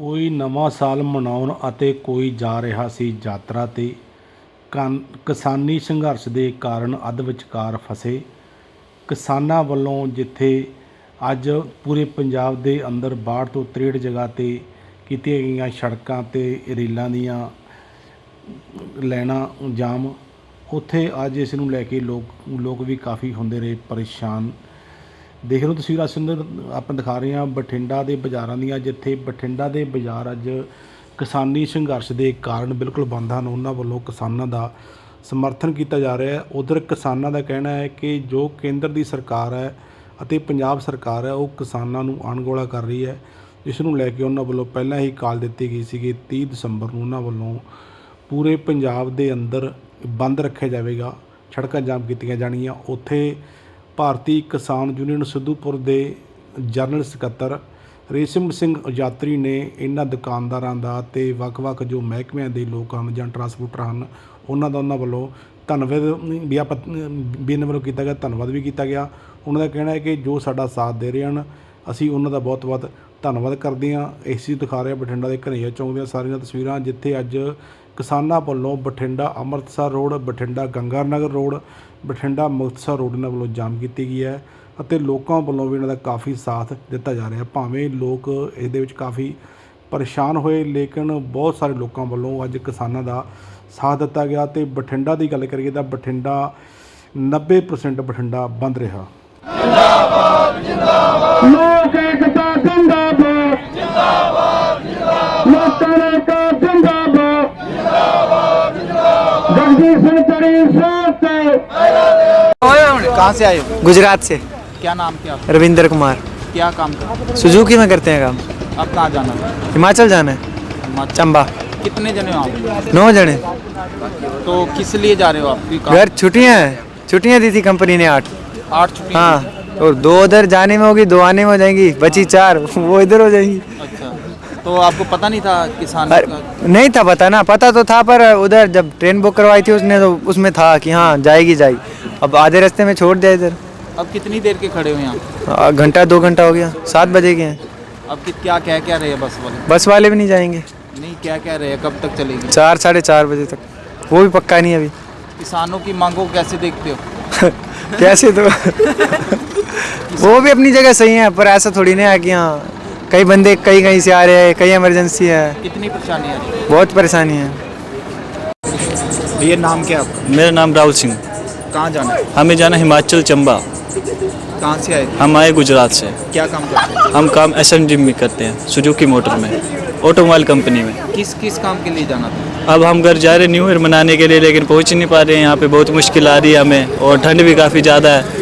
ਕੋਈ ਨਵਾਂ ਸਾਲ ਮਨਾਉਣ ਅਤੇ ਕੋਈ ਜਾ ਰਿਹਾ ਸੀ ਯਾਤਰਾ 'ਤੇ ਕਨ ਕਿਸਾਨੀ ਸੰਘਰਸ਼ ਦੇ ਕਾਰਨ ਅੱਧ ਵਿਚਕਾਰ ਫਸੇ। ਕਿਸਾਨਾਂ ਵੱਲੋਂ ਜਿੱਥੇ ਅੱਜ ਪੂਰੇ ਪੰਜਾਬ ਦੇ ਅੰਦਰ ਬਾਹਠ ਤੋਂ 63 ਜਗ੍ਹਾ 'ਤੇ ਕੀਤੀਆਂ ਗਈਆਂ ਸੜਕਾਂ ਤੇ ਰੇਲਾਂ ਦੀਆਂ ਲੈਣਾ ਜਾਮ, ਉੱਥੇ ਅੱਜ ਇਸ ਨੂੰ ਲੈ ਕੇ ਲੋਕ ਲੋਕ ਵੀ ਕਾਫੀ ਹੁੰਦੇ ਰਹੇ ਪਰੇਸ਼ਾਨ। ਦੇਖ ਲਓ ਤਸਵੀਰਾਂ ਸੁੰਦਰ ਆਪਾਂ ਦਿਖਾ ਰਹੇ ਹਾਂ ਬਠਿੰਡਾ ਦੇ ਬਾਜ਼ਾਰਾਂ ਦੀਆਂ, ਜਿੱਥੇ ਬਠਿੰਡਾ ਦੇ ਬਾਜ਼ਾਰ ਅੱਜ ਕਿਸਾਨੀ ਸੰਘਰਸ਼ ਦੇ ਕਾਰਨ ਬਿਲਕੁਲ ਬੰਦ ਹਨ। ਉਹਨਾਂ ਵੱਲੋਂ ਕਿਸਾਨਾਂ ਦਾ ਸਮਰਥਨ ਕੀਤਾ ਜਾ ਰਿਹਾ ਹੈ। ਉਧਰ ਕਿਸਾਨਾਂ ਦਾ ਕਹਿਣਾ ਹੈ ਕਿ ਜੋ ਕੇਂਦਰ ਦੀ ਸਰਕਾਰ ਹੈ ਅਤੇ ਪੰਜਾਬ ਸਰਕਾਰ ਹੈ, ਉਹ ਕਿਸਾਨਾਂ ਨੂੰ ਅਣਗੋਲਾ ਕਰ ਰਹੀ ਹੈ। ਜਿਸ ਨੂੰ ਲੈ ਕੇ ਉਹਨਾਂ ਵੱਲੋਂ ਪਹਿਲਾਂ ਹੀ ਕਾਲ ਦਿੱਤੀ ਗਈ ਸੀ ਕਿ 30 ਦਸੰਬਰ ਨੂੰ ਉਹਨਾਂ ਵੱਲੋਂ ਪੂਰੇ ਪੰਜਾਬ ਦੇ ਅੰਦਰ ਬੰਦ ਰੱਖਿਆ ਜਾਵੇਗਾ। ਸੜਕਾਂ ਜਾਮ ਕੀਤੀਆਂ ਜਾਣਗੀਆਂ। ਉੱਥੇ ਭਾਰਤੀ ਕਿਸਾਨ ਯੂਨੀਅਨ ਸਿੱਧੂਪੁਰ ਦੇ ਜਨਰਲ ਸਕੱਤਰ ਰੇਸ਼ਮ ਸਿੰਘ ਯਾਤਰੀ ਨੇ ਇਹਨਾਂ ਦੁਕਾਨਦਾਰਾਂ ਦਾ ਤੇ ਵੱਖ-ਵੱਖ ਜੋ ਮਹਿਕਮਿਆਂ ਦੇ ਲੋਕ ਹਨ ਜਾਂ ਟਰਾਂਸਪੋਰਟਰ ਹਨ, ਉਹਨਾਂ ਦਾ ਉਹਨਾਂ ਵੱਲੋਂ ਧੰਨਵਾਦ ਵੀ ਆਪਾਂ ਵੀ ਇਹਨਾਂ ਵੱਲੋਂ ਕੀਤਾ ਗਿਆ, ਧੰਨਵਾਦ ਵੀ ਕੀਤਾ ਗਿਆ। ਉਹਨਾਂ ਦਾ ਕਹਿਣਾ ਹੈ ਕਿ ਜੋ ਸਾਡਾ ਸਾਥ ਦੇ ਰਹੇ ਹਨ, ਅਸੀਂ ਉਹਨਾਂ ਦਾ ਬਹੁਤ-ਬਹੁਤ ਧੰਨਵਾਦ ਕਰਦੇ ਹਾਂ। ਏਸੀ ਦਿਖਾ ਰਿਹਾ ਬਠਿੰਡਾ ਦੇ ਘਨਈਆ ਚੌਂਕ ਦੀਆਂ ਸਾਰੀਆਂ ਤਸਵੀਰਾਂ, ਜਿੱਥੇ ਅੱਜ ਕਿਸਾਨਾਂ ਵੱਲੋਂ Bathinda Amritsar road Bathinda Ganganagar road Bathinda Muktsar road ਇਹਨਾਂ ਵੱਲੋਂ ਜਾਮ ਕੀਤੀ ਗਈ ਹੈ ਅਤੇ ਲੋਕਾਂ ਵੱਲੋਂ ਵੀ ਇਹਨਾਂ ਦਾ ਕਾਫੀ ਸਾਥ ਦਿੱਤਾ ਜਾ ਰਿਹਾ। ਭਾਵੇਂ ਲੋਕ ਇਹਦੇ ਵਿੱਚ ਕਾਫੀ ਪਰੇਸ਼ਾਨ ਹੋਏ ਲੇਕਿਨ ਬਹੁਤ ਸਾਰੇ ਲੋਕਾਂ ਵੱਲੋਂ ਅੱਜ ਕਿਸਾਨਾਂ ਦਾ ਸਾਥ ਦਿੱਤਾ ਗਿਆ ਤੇ ਬਠਿੰਡਾ ਦੀ ਗੱਲ ਕਰੀਏ ਤਾਂ ਬਠਿੰਡਾ 90% ਬਠਿੰਡਾ ਬੰਦ ਰਿਹਾ। ਏਕਤਾ ਜਿੰਦਾਬਾਦ। कहाँ से आए हो? गुजरात से। क्या नाम क्या? रविंद्र कुमार। क्या काम करते सुजुकी में करते हैं काम। अब कहाँ जाना है? हिमाचल जाना है। चंबा। कितने जने हो आप? नौ जने। तो किस लिए जा रहे हो आप? घर छुट्टियाँ हैं। छुट्टियाँ दी थी कंपनी ने आठ। आठ छुट्टी हाँ और दो उधर जाने में होगी दो आने में हो जाएँगी बची चार वो इधर हो जाएँगी। अच्छा। तो आपको पता नहीं था किसान नहीं था पता ना पता तो था पर उधर जब ट्रेन बुक करवाई थी उसने तो उसमें था कि हाँ जाएगी जाएगी। अब आधे रास्ते में छोड़ दिया इधर। अब कितनी देर के खड़े हो यहाँ? घंटा दो घंटा हो गया। सात बजे के हैं। अब कि, क्या कह क्या रहे बस वाले? बस वाले भी नहीं जाएँगे। नहीं क्या कह रहे? कब तक चलेगी? चार साढ़े चार बजे तक। वो भी पक्का नहीं अभी। किसानों की मांगों को कैसे देखते हो? कैसे तो? वो भी अपनी जगह सही है पर ऐसा थोड़ी नहीं है कि हाँ कई बंदे कहीं कहीं से आ रहे हैं कई इमरजेंसी है। कितनी परेशानी है? बहुत परेशानी है। ये नाम क्या है आपका? मेरा नाम राहुल सिंह। कहाँ जाना है? हमें जाना हिमाचल चंबा। कहाँ से आए? हम आए गुजरात से। क्या काम करते हैं? हम काम एस में करते हैं सुजुकी मोटर में ऑटोमोबाइल कंपनी में। किस किस काम के लिए जाना था? अब हम घर जा रहे न्यू ईयर मनाने के लिए लेकिन पहुँच ही नहीं पा रहे हैं यहाँ पे बहुत मुश्किल आ रही है हमें और ठंड भी काफ़ी ज़्यादा है।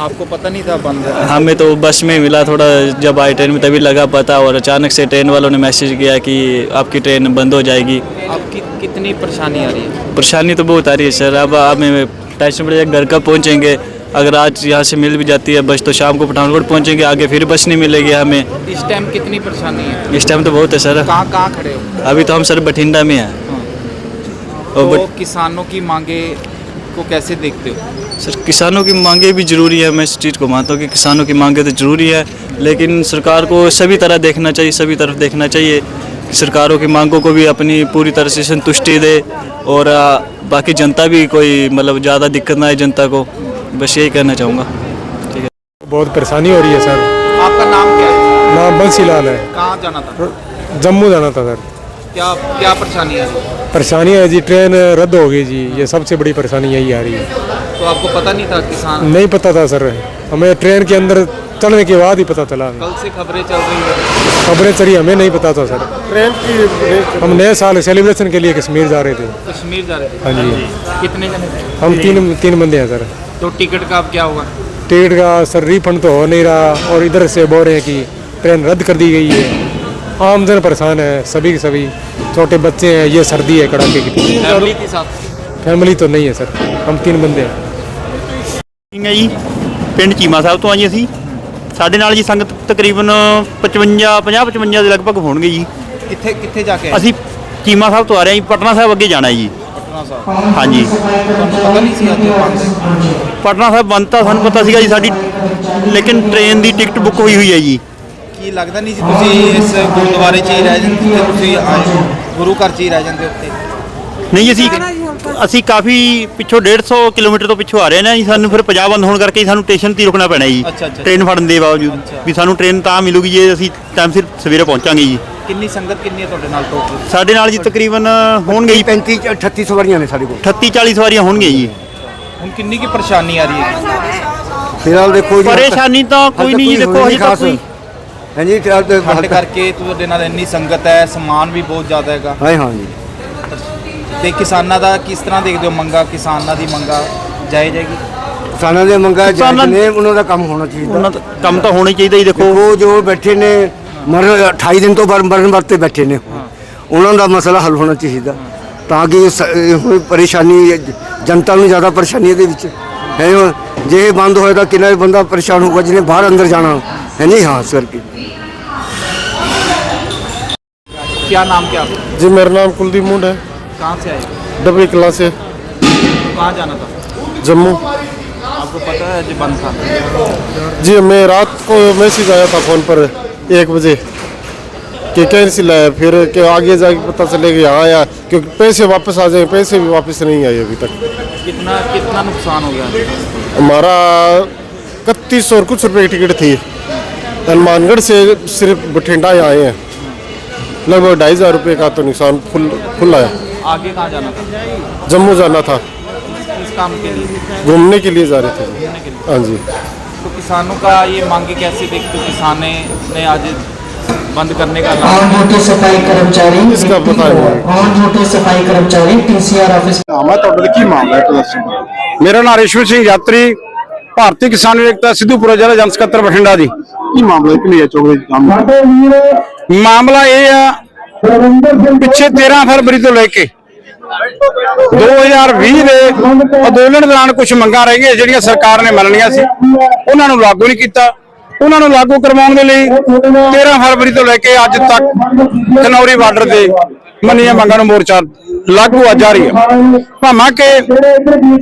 आपको पता नहीं था बंद है? हमें तो बस में मिला थोड़ा जब आए ट्रेन में तभी लगा पता और अचानक से ट्रेन वालों ने मैसेज किया कि आपकी ट्रेन बंद हो जाएगी। आपकी कितनी परेशानी आ रही है? परेशानी तो बहुत आ रही है सर। अब आप टेंशन पड़ जाएगा घर कब पहुँचेंगे? अगर आज यहाँ से मिल भी जाती है बस तो शाम को पठानकोट पहुँचेंगे आगे फिर बस नहीं मिलेगी हमें। इस टाइम कितनी परेशानी है? इस टाइम तो बहुत है सर। कहाँ कहाँ खड़े हो? अभी तो हम सर बठिंडा में हैं। तो और किसानों की मांगे को कैसे देखते हो? सर किसानों की मांगे भी ज़रूरी है मैं इस चीज़ को मानता हूँ कि किसानों की मांगे तो ज़रूरी है लेकिन सरकार को सभी तरह देखना चाहिए सभी तरफ देखना चाहिए कि सरकारों की मांगों को भी अपनी पूरी तरह से संतुष्टि दे और आ, बाकी जनता भी कोई मतलब ज़्यादा दिक्कत ना आए जनता को बस यही कहना चाहूँगा ठीक है बहुत परेशानी हो रही है सर आपका नाम क्या है नाम बंसीलाल है कहाँ जाना था जम्मू जाना था सर क्या क्या परेशानी है परेशानी है जी ट्रेन रद्द हो गई जी ये सबसे बड़ी परेशानी यही आ रही है तो आपको पता नहीं था किसान? नहीं पता था सर। हमें ट्रेन के अंदर चढ़ने के बाद ही पता चला। कल से खबरें चल रही है। खबरें चली हमें नहीं पता था सर। ट्रेन की हम नए साल सेलिब्रेशन के लिए कश्मीर जा रहे थे। कश्मीर जा रहे थे? हाँ जी। कितने जने थे? हम तीन तीन बंदे हैं सर। तो टिकट का अब क्या होगा टिकट का सर रिफंड तो हो नहीं रहा और इधर से बोल रहे हैं कि ट्रेन रद्द कर दी गई है। आम जन परेशान है सभी के सभी। छोटे बच्चे हैं ये सर्दी है कड़ाके की। के साथ? फैमिली तो नहीं है सर। हम तीन बंदे हैं। ਸਿੰਘ ਹੈ ਜੀ ਪਿੰਡ ਚੀਮਾ ਸਾਹਿਬ ਤੋਂ ਆਏ ਅਸੀਂ। ਸਾਡੇ ਨਾਲ ਜੀ ਸੰਗਤ ਤਕਰੀਬਨ 55 50 ਦੇ ਲਗਭਗ ਹੋਣਗੇ ਜੀ। ਕਿੱਥੇ ਕਿੱਥੇ ਜਾ ਕੇ ਅਸੀਂ ਚੀਮਾ ਸਾਹਿਬ ਤੋਂ ਆ ਰਹੇ ਹਾਂ ਜੀ ਪਟਨਾ ਸਾਹਿਬ ਅੱਗੇ ਜਾਣਾ ਜੀ। ਹਾਂਜੀ। ਪਟਨਾ ਸਾਹਿਬ ਬੰਦ ਤਾਂ ਸਾਨੂੰ ਪਤਾ ਸੀਗਾ ਜੀ ਸਾਡੀ ਲੇਕਿਨ ਟ੍ਰੇਨ ਦੀ ਟਿਕਟ ਬੁੱਕ ਹੋਈ ਹੋਈ ਹੈ ਜੀ। ਕੀ ਲੱਗਦਾ ਨਹੀਂ ਜੀ ਤੁਸੀਂ ਇਸ ਗੁਰਦੁਆਰੇ 'ਚ ਹੀ ਰਹਿ ਜਾਂਦੇ ਤੁਸੀਂ ਗੁਰੂ ਘਰ 'ਚ ਹੀ ਰਹਿ ਜਾਂਦੇ ਉੱਥੇ? ਨਹੀਂ ਅਸੀਂ ਅਸੀਂ ਕਾਫੀ ਪਿੱਛੋਂ 150 ਕਿਲੋਮੀਟਰ ਤੋਂ ਪਿੱਛੋਂ ਆ ਰਹੇ ਨੇ ਜੀ ਸਾਨੂੰ ਫਿਰ ਪੰਜਾਬ ਬੰਦ ਹੋਣ ਕਰਕੇ ਸਾਨੂੰ ਸਟੇਸ਼ਨ ਤੇ ਹੀ ਰੁਕਣਾ ਪੈਣਾ ਜੀ। ਅੱਛਾ, ਅੱਛਾ। ਟ੍ਰੇਨ ਫੜਨ ਦੇ ਬਾਵਜੂਦ ਵੀ ਸਾਨੂੰ ਟ੍ਰੇਨ ਤਾਂ ਮਿਲੂਗੀ ਜੇ ਅਸੀਂ ਟਾਈਮ ਸਿਰ ਸਵੇਰੇ ਪਹੁੰਚਾਂਗੇ ਜੀ। ਕਿੰਨੀ ਸੰਗਤ ਕਿੰਨੀ ਹੈ ਤੁਹਾਡੇ ਨਾਲ ਟੋਟਲ ਸਾਡੇ ਨਾਲ ਜੀ ਤਕਰੀਬਨ ਹੋਣਗੇ ਜੀ। 35 38 ਸਵਾਰੀਆਂ ਨੇ ਸਾਡੇ ਕੋਲ। 38 40 ਸਵਾਰੀਆਂ ਹੋਣਗੀਆਂ ਜੀ। ਹੁਣ ਕਿੰਨੀ ਕੀ ਪਰੇਸ਼ਾਨੀ ਆ ਰਹੀ ਹੈ ਫਿਲਹਾਲ ਦੇਖੋ ਜੀ ਪਰੇਸ਼ਾਨੀ ਤਾਂ ਕੋਈ ਨਹੀਂ ਜੀ ਦੇਖੋ ਹਜੇ ਤੱਕ ਕੋਈ ਹਾਂਜੀ ਫਿਲਹਾਲ ਤੇ ਠੰਡ ਕਰਕੇ ਤੁਹਾਡੇ ਨਾਲ ਇੰਨੀ ਸੰਗਤ ਹੈ ਸਮਾਨ ਵੀ ਬਹੁਤ ਜ਼ਿਆਦਾ ਹੈਗਾ। ਹਾਂ ਹਾਂ ਜੀ ਤੇ ਕਿਸਾਨਾਂ ਦਾ ਕਿਸ ਤਰ੍ਹਾਂ ਦੇਖਦੇ ਹੋ ਮੰਗਾ ਕਿਸਾਨਾਂ ਦੀ ਮੰਗਾ ਜਾਇਜ਼ ਹੈਗੀ ਕਿਸਾਨਾਂ ਦੇ ਮੰਗਾ ਕਿਸਾਨਾਂ- ਜਾਇਜ਼ ਨੇ ਉਹਨਾਂ ਦਾ ਕੰਮ ਹੋਣਾ ਚਾਹੀਦਾ ਉਹਨਾਂ ਦਾ ਕੰਮ ਤਾਂ ਹੋਣਾ ਹੀ ਚਾਹੀਦਾ ਜੀ ਦੇਖੋ ਉਹ ਜੋ ਬੈਠੇ ਨੇ ਮਰ 28 ਦਿਨ ਤੋਂ ਬਾਅਦ ਮਰਨ ਵਰਤੇ ਬੈਠੇ ਨੇ ਉਹਨਾਂ ਦਾ ਮਸਲਾ ਹੱਲ ਹੋਣਾ ਚਾਹੀਦਾ ਤਾਂ ਕਿ ਸ- ਇਹ ਹੁਣ ਪਰੇਸ਼ਾਨੀ ਜਨਤਾ ਨੂੰ ਜ਼ਿਆਦਾ ਪਰੇਸ਼ਾਨੀ ਇਹਦੇ ਵਿੱਚ ਹੈ ਜੇ ਇਹ ਬੰਦ ਹੋਏਗਾ ਕਿੰਨਾ ਵੀ ਬੰਦਾ ਪਰੇਸ਼ਾਨ ਹੋਊਗਾ ਜਿਹਨੇ ਬਾਹਰ ਅੰਦਰ ਜਾਣਾ ਹੈ ਨਹੀਂ ਹਾਂ ਇਸ ਕਰਕੇ क्या नाम क्या आपका जी मेरा नाम कुलदीप मुंड है कहाँ से आए? डबरी कला से। कहाँ जाना था? जम्मू। आपको पता है जो बंद था? जी मैं रात को मैसेज आया था फ़ोन पर एक बजे। कि कैंसिल है फिर कि आगे जाके पता चलेगा यहाँ आया क्योंकि पैसे वापस आ जाए पैसे भी वापस नहीं आए अभी तक। कितना कितना नुकसान हो गया? हमारा इकतीस और कुछ रुपए की टिकट थी। हनुमानगढ़ से सिर्फ़ बठिंडा यहाँ आए हैं। लगभग ढाई हज़ार रुपये का तो नुकसान फुल फुल आया। आगे कहाँ जाना था जम्मू जाना था किस काम के लिए घूमने के लिए जा रहे थे हाँ जी तो किसानों का ये मांगे कैसे देखते हो किसाने ने आज बंद करने का ऐलान ऑन ड्यूटी सफाई कर्मचारी इसका पता नहीं ऑन ड्यूटी सफाई कर्मचारी टीसीआर ऑफिस ਮੈਂ ਤੁਹਾਡੇ ਦਾ ਕੀ ਮਾਮਲਾ ਹੈ ਪ੍ਰਦਰਸ਼ਨ ਮੇਰਾ ਨਾਮ ਰਿਸ਼ਵ ਸਿੰਘ ਯਾਤਰੀ ਭਾਰਤੀ ਕਿਸਾਨ ਏਕਤਾ ਸਿੱਧੂਪੁਰਾ ਜ਼ਿਲ੍ਹਾ ਜਨ ਸਕੱਤਰ ਬਠਿੰਡਾ ਜੀ ਕੀ ਮਾਮਲਾ ਹੈ ਕਿ ਚੋਗੇ ਕੰਮ ਸਾਡੇ ਵੀਰ ਮਾਮਲਾ ਇਹ ਆ ਰਵਿੰਦਰ ਸਿੰਘ ਪਿੱਛੇ 13 ਫਰਵਰੀ ਤੋਂ ਲੈ ਕੇ 2020 ਦੇ ਅੰਦੋਲਨ ਦੌਰਾਨ ਕੁਝ ਮੰਗਾਂ ਰਹਿ ਗਈਆਂ ਜਿਹੜੀਆਂ ਸਰਕਾਰ ਨੇ ਮੰਨਣੀਆਂ ਸੀ। ਉਹਨਾਂ ਨੂੰ ਲਾਗੂ ਨਹੀਂ ਕੀਤਾ। ਉਹਨਾਂ ਨੂੰ ਲਾਗੂ ਕਰਵਾਉਣ ਦੇ ਲਈ 13 ਫਰਵਰੀ ਤੋਂ ਲੈ ਕੇ ਅੱਜ ਤੱਕ ਕਨੌਰੀ ਬਾਰਡਰ ਤੇ ਮੰਨੀਆਂ ਮੰਗਾਂ ਨੂੰ ਮੋਰਚਾ ਲਾਗੂ ਆ ਜਾਰੀ ਹੈ ਭਾਵਾਂ ਕਿ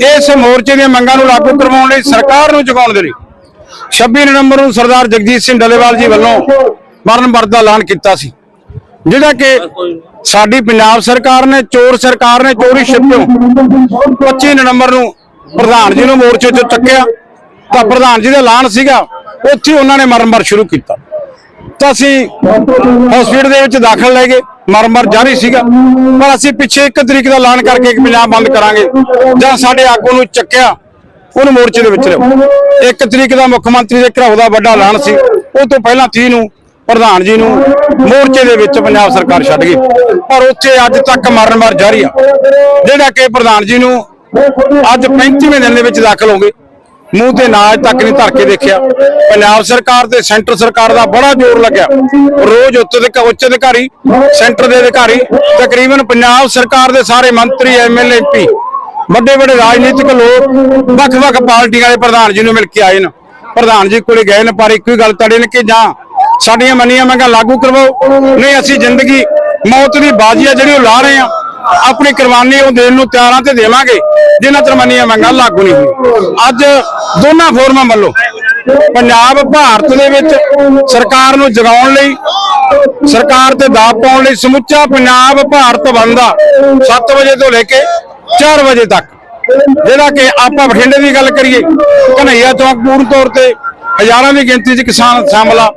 ਇਸ ਮੋਰਚੇ ਦੀਆਂ ਮੰਗਾਂ ਨੂੰ ਲਾਗੂ ਕਰਵਾਉਣ ਲਈ ਸਰਕਾਰ ਨੂੰ ਜਗਾਉਣ ਦੇ ਲਈ 26 ਨਵੰਬਰ ਨੂੰ ਸਰਦਾਰ ਜਗਜੀਤ ਸਿੰਘ ਡੱਲੇਵਾਲ ਜੀ ਵੱਲੋਂ ਮਰਨ ਵਰਤ ਦਾ ਐਲਾਨ ਕੀਤਾ ਸੀ। ਜਿਹੜਾ ਕਿ ਸਾਡੀ ਪੰਜਾਬ ਸਰਕਾਰ ਨੇ, ਚੋਰ ਸਰਕਾਰ ਨੇ ਚੋਰੀ ਛਿਪਿਓ। 25 ਨਵੰਬਰ ਨੂੰ ਪ੍ਰਧਾਨ ਜੀ ਨੂੰ ਮੋਰਚੇ ਚੋਂ ਚੱਕਿਆ। ਤਾਂ ਪ੍ਰਧਾਨ ਜੀ ਦਾ ਐਲਾਨ ਸੀਗਾ, ਉੱਥੇ ਉਹਨਾਂ ਨੇ ਮਰਮਰ ਸ਼ੁਰੂ ਕੀਤਾ। ਤਾਂ ਅਸੀਂ ਹਸਪੀਟਲ ਦੇ ਵਿੱਚ ਦਾਖਲ ਲੈ ਗਏ, ਮਰਮਰ ਜਾਰੀ ਸੀਗਾ। ਪਰ ਅਸੀਂ ਪਿੱਛੇ ਇੱਕ ਤਰੀਕ ਦਾ ਐਲਾਨ ਕਰਕੇ ਕਿ ਪੰਜਾਬ ਬੰਦ ਕਰਾਂਗੇ, ਜਾਂ ਸਾਡੇ ਆਗੂ ਨੂੰ ਚੱਕਿਆ, ਉਹਨੂੰ ਮੋਰਚੇ ਦੇ ਵਿੱਚ ਲਿਆ ਇੱਕ ਤਰੀਕ ਦਾ ਮੁੱਖ ਮੰਤਰੀ ਦੇ ਘਰਾਓ ਦਾ ਵੱਡਾ ਐਲਾਨ ਸੀ, ਉਹ ਤੋਂ ਪਹਿਲਾਂ 30 ਨੂੰ ਪ੍ਰਧਾਨ ਜੀ ਨੂੰ ਮੋਰਚੇ ਦੇ ਵਿੱਚ ਪੰਜਾਬ ਸਰਕਾਰ ਛੱਡ ਗਈ। ਪਰ ਉੱਥੇ ਅੱਜ ਤੱਕ ਮਰਨ ਮਾਰ ਜਾਰੀ ਆ। ਜਿਹੜਾ ਕਿ ਪ੍ਰਧਾਨ ਜੀ ਨੂੰ ਅੱਜ 35ਵੇਂ ਦਿਨ ਦੇ ਵਿੱਚ ਦਾਖਲ ਹੋ ਗਏ। ਮੂੰਹ ਤੇ ਨਾਜ ਤੱਕ ਨਹੀਂ ਧਰ ਕੇ ਦੇਖਿਆ। ਪੰਜਾਬ ਸਰਕਾਰ ਤੇ ਸੈਂਟਰ ਸਰਕਾਰ ਦਾ ਬੜਾ ਜ਼ੋਰ ਲੱਗਿਆ। ਰੋਜ਼ ਉੱਤੇ ਦੇ ਉੱਚ ਅਧਿਕਾਰੀ, ਸੈਂਟਰ ਦੇ ਅਧਿਕਾਰੀ, ਤਕਰੀਬਨ ਪੰਜਾਬ ਸਰਕਾਰ ਦੇ ਸਾਰੇ ਮੰਤਰੀ ਐਮਐਲਏ ਪੀ ਵੱਡੇ ਵੱਡੇ ਰਾਜਨੀਤਿਕ ਲੋਕ, ਵੱਖ-ਵੱਖ ਪਾਰਟੀਆਂ ਵਾਲੇ ਪ੍ਰਧਾਨ ਜੀ ਨੂੰ ਮਿਲ ਕੇ ਆਏ ਨੇ। ਪ੍ਰਧਾਨ ਜੀ ਕੋਲੇ ਗਏ ਨੇ, ਪਰ ਇੱਕੋ ਹੀ ਗੱਲ ਤੜੇ ਨੇ ਕਿ ਜਾਂ ਸਾਡੀਆਂ ਮੰਨੀਆਂ ਮੰਗਾਂ ਲਾਗੂ ਕਰਵਾਓ। ਨਹੀਂ, ਅਸੀਂ ਜ਼ਿੰਦਗੀ, ਮੌਤ ਦੀ ਬਾਜੀ ਆ ਜਿਹੜੀ ਉਹ ਲਾ ਰਹੇ ਆ ਆਪਣੀ ਕੁਰਬਾਨੀ ਉਹ ਦੇਣ ਨੂੰ ਤਿਆਰਾਂ ਤੇ ਦੇਵਾਂਗੇ। ਜਿਨ੍ਹਾਂ ਤੇ ਮੰਨੀਆਂ ਮੰਗਾਂ ਲਾਗੂ ਨਹੀਂ ਹੋਈ ਅੱਜ ਦੋਨਾਂ ਫੋਰਮਾਂ ਵੱਲੋਂ ਪੰਜਾਬ, ਭਾਰਤ ਦੇ ਵਿੱਚ ਸਰਕਾਰ ਨੂੰ ਜਗਾਉਣ ਲਈ, ਸਰਕਾਰ ਤੇ ਦਾਅ ਪਾਉਣ ਲਈ ਸਮੁੱਚਾ ਪੰਜਾਬ, ਭਾਰਤ ਬੰਦ ਆ 7 ਵਜੇ ਤੋਂ ਲੈ ਕੇ 4 ਵਜੇ ਤੱਕ। ਜਿਹੜਾ ਕਿ ਆਪਾਂ ਬਠਿੰਡੇ ਦੀ ਗੱਲ ਕਰੀਏ ਕਨਈਆ ਚੌਕ ਪੂਰਨ ਤੌਰ ਤੇ ਹਜ਼ਾਰਾਂ ਦੀ ਗਿਣਤੀ 'ਚ ਕਿਸਾਨ ਸ਼ਾਮਲ ਆ।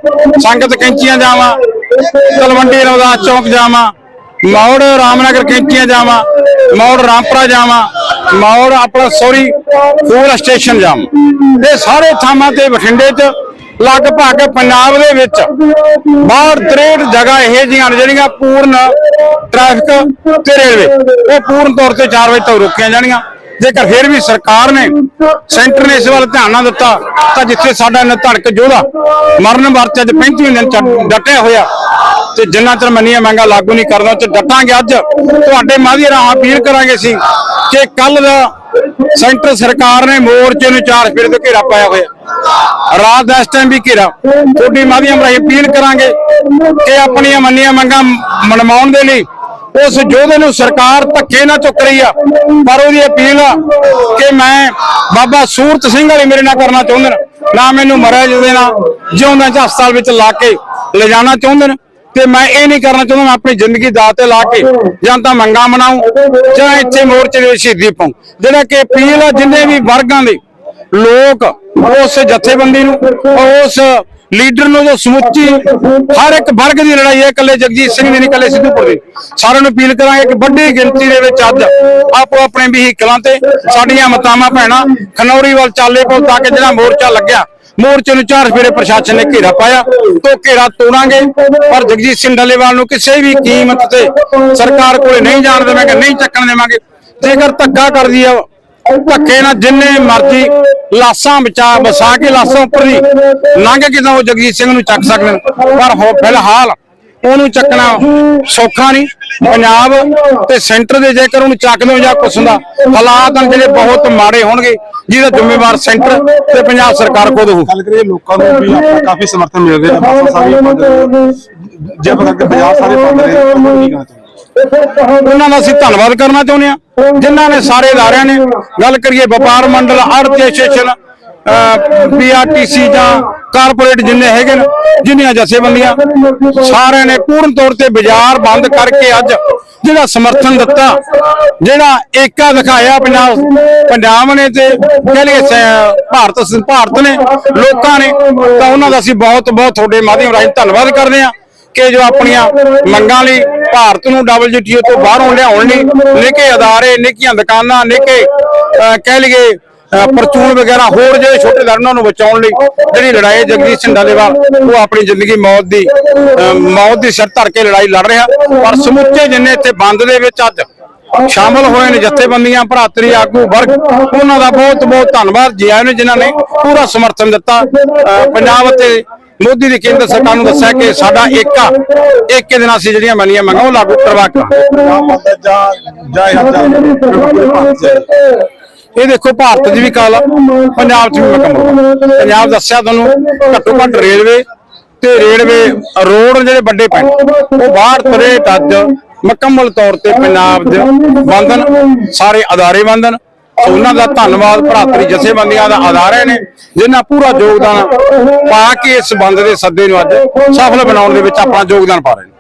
ਸੰਗਤ ਕੈਂਚੀਆਂ ਜਾਵਾਂ, ਤਲਵੰਡੀ ਰਵਦਾਸ ਚੌਕ ਜਾਵਾਂ, ਮੌੜ ਰਾਮਨਗਰ ਕੈਂਚੀਆਂ ਜਾਵਾਂ, ਮੌੜ ਰਾਮਪੁਰਾ ਜਾਵਾਂ, ਮੌੜ ਆਪਣਾ ਸੌਰੀ ਫੂਲ ਸਟੇਸ਼ਨ ਜਾਵਾਂ। ਇਹ ਸਾਰੇ ਥਾਵਾਂ ਤੇ ਬਠਿੰਡੇ 'ਚ, ਲਗਭਗ ਪੰਜਾਬ ਦੇ ਵਿੱਚ 62 63 ਜਗ੍ਹਾ ਇਹ ਜਿਹੀਆਂ ਨੇ ਜਿਹੜੀਆਂ ਪੂਰਨ ਟ੍ਰੈਫਿਕ ਤੇ ਰੇਲਵੇ ਉਹ ਪੂਰਨ ਤੌਰ ਤੇ 4 ਵਜੇ ਤੱਕ ਰੋਕੀਆਂ ਜਾਣੀਆਂ। ਜੇਕਰ ਫਿਰ ਵੀ ਸਰਕਾਰ ਨੇ ਸੈਂਟਰ ਨੇ ਇਸ ਵੱਲ ਧਿਆਨ ਨਾ ਦਿੱਤਾ, ਤਾਂ ਜਿੱਥੇ ਸਾਡਾ ਨਿਧੜਕ ਯੋਧਾ ਮਰਨ ਵਰਤ ਅੱਜ 35 ਦਿਨ ਚ ਡਟਿਆ ਹੋਇਆ ਤੇ ਜਿੰਨਾ ਚਿਰ ਮੰਨੀਆਂ ਮੰਗਾਂ ਲਾਗੂ ਨਹੀਂ ਕਰਦਾ ਤੇ ਡਟਾਂਗੇ ਅੱਜ। ਤੁਹਾਡੇ ਮਾਧਿਅਮ ਰਾਹੀਂ ਅਪੀਲ ਕਰਾਂਗੇ ਸੀ ਕਿ ਕੱਲ ਦਾ ਸੈਂਟਰ ਸਰਕਾਰ ਨੇ ਮੋਰਚੇ ਨੂੰ ਚਾਰ ਫੇਰੇ ਤੋਂ ਘੇਰਾ ਪਾਇਆ ਹੋਇਆ। ਰਾਤ ਦਾ ਇਸ ਟਾਈਮ ਵੀ ਘੇਰਾ। ਤੁਹਾਡੀ ਮਾਧਿਅਮ ਰਾਹੀਂ ਅਪੀਲ ਕਰਾਂਗੇ ਕਿ ਆਪਣੀਆਂ ਮੰਨੀਆਂ ਮੰਗਾਂ ਮਨਵਾਉਣ ਦੇ ਲਈ ਉਸ ਯੋਧੇ ਨੂੰ ਸਰਕਾਰ ਧੱਕੇ ਨਾਲ ਚੁੱਕ ਰਹੀ ਆ। ਪਰ ਉਹਦੀ ਅਪੀਲ ਆ ਕਿ ਮੈਂ ਬਾਬਾ ਸੂਰਤ ਸਿੰਘ ਵਾਲੀ ਮੇਰੇ ਨਾਲ ਕਰਨਾ ਚਾਹੁੰਦੇ ਨੇ। ਨਾ ਮੈਨੂੰ ਮਰਿਆ ਜਿਹਦੇ ਨਾਲ ਜਿਉਂਦਾ ਚ ਹਸਪਤਾਲ ਵਿੱਚ ਲਾ ਕੇ ਲਿਜਾਣਾ ਚਾਹੁੰਦੇ ਨੇ। ਤੇ ਮੈਂ ਇਹ ਨਹੀਂ ਕਰਨਾ ਚਾਹੁੰਦਾ, ਮੈਂ ਆਪਣੀ ਜ਼ਿੰਦਗੀ ਦਾਅ ਤੇ ਲਾ ਕੇ ਜਾਂ ਤਾਂ ਮੰਗਾ ਮਨਾਉਂ ਜਾਂ ਇੱਥੇ ਮੋਰਚੇ ਦੇ ਸ਼ਹੀਦੀ ਪਾਉ ਜਿਹੜਾ ਕਿ ਅਪੀਲ ਆ ਜਿੰਨੇ ਵੀ ਵਰਗਾਂ ਦੇ ਲੋਕ ਉਸ ਜਥੇਬੰਦੀ ਨੂੰ, ਉਸ ਲੀਡਰ ਨੂੰ ਜੋ ਸਮੁੱਚੀ ਹਰ ਇੱਕ ਵਰਗ ਦੀ ਲੜਾਈ ਹੈ, ਇਕੱਲੇ ਜਗਜੀਤ ਸਿੰਘ ਦੀ ਨਹੀਂ, ਇਕੱਲੇ ਸਿੱਧੂਪੁਰ ਦੀ। ਸਾਰਿਆਂ ਨੂੰ ਅਪੀਲ ਕਰਾਂਗੇ ਕਿ ਵੱਡੀ ਗਿਣਤੀ ਦੇ ਵਿੱਚ ਅੱਜ ਆਪੋ ਆਪਣੇ ਵਹੀਕਲਾਂ ਤੇ ਸਾਡੀਆਂ ਮਤਾਵਾਂ ਭੈਣਾਂ, ਖਨੌਰੀ ਵੱਲ ਚਾਲੇ ਕੋਲ ਤਾਂ ਕਿ ਜਿਹੜਾ ਮੋਰਚਾ ਲੱਗਿਆ, ਮੋਰਚੇ ਨੂੰ ਚਾਰ ਫੇਰੇ ਪ੍ਰਸ਼ਾਸਨ ਨੇ ਘੇਰਾ ਪਾਇਆ, ਤੋਂ ਘੇਰਾ ਤੋੜਾਂਗੇ। ਪਰ ਜਗਜੀਤ ਸਿੰਘ ਡੱਲੇਵਾਲ ਨੂੰ ਕਿਸੇ ਵੀ ਕੀਮਤ ਤੇ ਸਰਕਾਰ ਕੋਲੇ ਨਹੀਂ ਜਾਣ ਦੇਵਾਂਗੇ, ਨਹੀਂ ਚੱਕਣ ਦੇਵਾਂਗੇ। ਜੇਕਰ ਧੱਕਾ ਕਰਦੀ ਆ ਧੱਕੇ ਨਾਲ ਜਿੰਨੇ ਮਰਜ਼ੀ ਲਾਸਾਂ ਬਚਾ, ਵਸਾ ਕੇ ਲਾਸਾਂ ਉੱਪਰ ਦੀ ਲੰਘ ਕੇ ਤਾਂ ਉਹ ਜਗਜੀਤ ਸਿੰਘ ਨੂੰ ਚੱਕ ਸਕਦੇ ਪਰ ਹੋ ਫਿਲਹਾਲ ਉਹਨੂੰ ਚੱਕਣਾ ਸੌਖਾ ਨਹੀਂ। ਪੰਜਾਬ ਤੇ ਸੈਂਟਰ ਦੇ ਜੇਕਰ ਉਹਨੂੰ ਚੱਕਦੇ ਹੋ ਜਾਂ ਕੁਛ ਹੁੰਦਾ, ਹਾਲਾਤ ਹਨ ਜਿਹੜੇ ਬਹੁਤ ਮਾੜੇ ਹੋਣਗੇ, ਜਿਹਦਾ ਜ਼ਿੰਮੇਵਾਰ ਸੈਂਟਰ ਤੇ ਪੰਜਾਬ ਸਰਕਾਰ ਖੁਦ ਹੋਊ। ਗੱਲ ਕਰੀਏ, ਲੋਕਾਂ ਨੂੰ ਵੀ ਕਾਫੀ ਸਮਰਥਨ ਮਿਲ ਰਿਹਾ ਹੈ ਬੱਸਾਂ ਸਾਰੀਆਂ ਜੇ ਆਪਾਂ ਕਰਕੇ ਸਾਰੇ ਬੰਦ ਨੇ ਉਹਨਾਂ ਦਾ ਅਸੀਂ ਧੰਨਵਾਦ ਕਰਨਾ ਚਾਹੁੰਦੇ ਹਾਂ। ਜਿਨ੍ਹਾਂ ਨੇ ਸਾਰੇ ਅਦਾਰਿਆਂ ਨੇ ਗੱਲ ਕਰੀਏ, ਵਪਾਰ ਮੰਡਲ ਆੜਤੀ ਐਸੋਸੀਏਸ਼ਨ ਪੀਆਰਟੀਸੀ ਜਾਂ ਕਾਰਪੋਰੇਟ ਜਿੰਨੇ ਹੈਗੇ ਨੇ, ਜਿੰਨੀਆਂ ਜਥੇਬੰਦੀਆਂ, ਸਾਰਿਆਂ ਨੇ ਪੂਰਨ ਤੌਰ ਤੇ ਬਾਜ਼ਾਰ ਬੰਦ ਕਰਕੇ ਅੱਜ ਜਿਹੜਾ ਸਮਰਥਨ ਦਿੱਤਾ, ਜਿਹੜਾ ਏਕਾ ਦਿਖਾਇਆ ਪੰਜਾਬ ਪੰਜਾਬ ਨੇ ਤੇ ਕਹਿ ਲਈਏ ਭਾਰਤ ਭਾਰਤ ਨੇ, ਲੋਕਾਂ ਨੇ, ਤਾਂ ਉਹਨਾਂ ਦਾ ਅਸੀਂ ਬਹੁਤ ਬਹੁਤ ਤੁਹਾਡੇ ਮਾਧਿਅਮ ਰਾਹੀਂ ਧੰਨਵਾਦ ਕਰਦੇ ਹਾਂ। ਕਿ ਜੋ ਆਪਣੀਆਂ ਮੰਗਾਂ ਲਈ ਭਾਰਤ ਨੂੰ WTO ਤੋਂ ਬਾਹਰੋਂ ਲਿਆਉਣ ਲਈ ਨਿੱਕੇ ਅਦਾਰੇ, ਨਿੱਕੀਆਂ ਦੁਕਾਨਾਂ, ਨਿੱਕੇ ਕਹਿ ਲਈਏ ਪਰਚੂਨ ਵਗੈਰਾ ਹੋਰ ਜਿਹੜੇ ਛੋਟੇ ਧਰਮਾਂ ਨੂੰ ਬਚਾਉਣ ਲਈ ਜਿਹੜੀ ਲੜਾਈ ਜਗਦੀਸ਼ ਸਿੰਘ ਡਾਲੇਵਾਲ ਉਹ ਆਪਣੀ ਜ਼ਿੰਦਗੀ ਮੌਤ ਦੀ ਮੌਤ ਦੀ ਸਿਰ ਧਰ ਕੇ ਲੜਾਈ ਲੜ ਰਿਹਾ। ਪਰ ਸਮੁੱਚੇ ਜਿੰਨੇ ਇੱਥੇ ਬੰਦ ਦੇ ਵਿੱਚ ਅੱਜ ਸ਼ਾਮਲ ਹੋਏ ਨੇ ਜਥੇਬੰਦੀਆਂ, ਭਰਾਤਰੀ, ਆਗੂ ਵਰਗ, ਉਹਨਾਂ ਦਾ ਬਹੁਤ ਬਹੁਤ ਧੰਨਵਾਦ। ਜੀ ਆਇਆਂ ਨੂੰ ਜਿਨ੍ਹਾਂ ਨੇ ਪੂਰਾ ਸਮਰਥਨ ਦਿੱਤਾ ਪੰਜਾਬ ਅਤੇ ਮੋਦੀ ਦੀ ਕੇਂਦਰ ਸਰਕਾਰ ਨੂੰ ਦੱਸਿਆ ਕਿ ਸਾਡਾ ਏਕਾ ਏਕੇ ਦੇ ਨਾਲ ਅਸੀਂ ਜਿਹੜੀਆਂ ਮੰਨੀਆਂ ਮੰਗਾਂ ਉਹ ਲਾਗੂ ਕਰਵਾ ਕੇ ਪੰਜਾਬ ਬੰਦ ਇਹ ਦੇਖੋ, ਭਾਰਤ 'ਚ ਵੀ ਕਾਲ ਪੰਜਾਬ 'ਚ ਵੀ ਮੁਕੰਮਲ ਪੰਜਾਬ ਦੱਸਿਆ ਤੁਹਾਨੂੰ, ਘੱਟੋ ਘੱਟ ਰੇਲਵੇ ਤੇ ਰੇਲਵੇ, ਰੋਡ ਜਿਹੜੇ ਵੱਡੇ ਪਿੰਡ ਉਹ ਬਾਹਰ ਤੁਰੇ ਅੱਜ ਮੁਕੰਮਲ ਤੌਰ ਤੇ ਪੰਜਾਬ ਦੇ ਬੰਧਨ, ਸਾਰੇ ਅਦਾਰੇ ਬੰਧਨ ਸੋ ਉਹਨਾਂ ਦਾ ਧੰਨਵਾਦ ਭਰਾਤਰੀ ਜਥੇਬੰਦੀਆਂ ਦਾ ਅਦਾਰੇ ਨੇ, ਜਿਨ੍ਹਾਂ ਪੂਰਾ ਯੋਗਦਾਨ ਪਾ ਕੇ ਇਸ ਬੰਦ ਦੇ ਸੱਦੇ ਨੂੰ ਅੱਜ ਸਫਲ ਬਣਾਉਣ ਦੇ ਵਿੱਚ ਆਪਣਾ ਯੋਗਦਾਨ ਪਾ ਰਹੇ ਨੇ।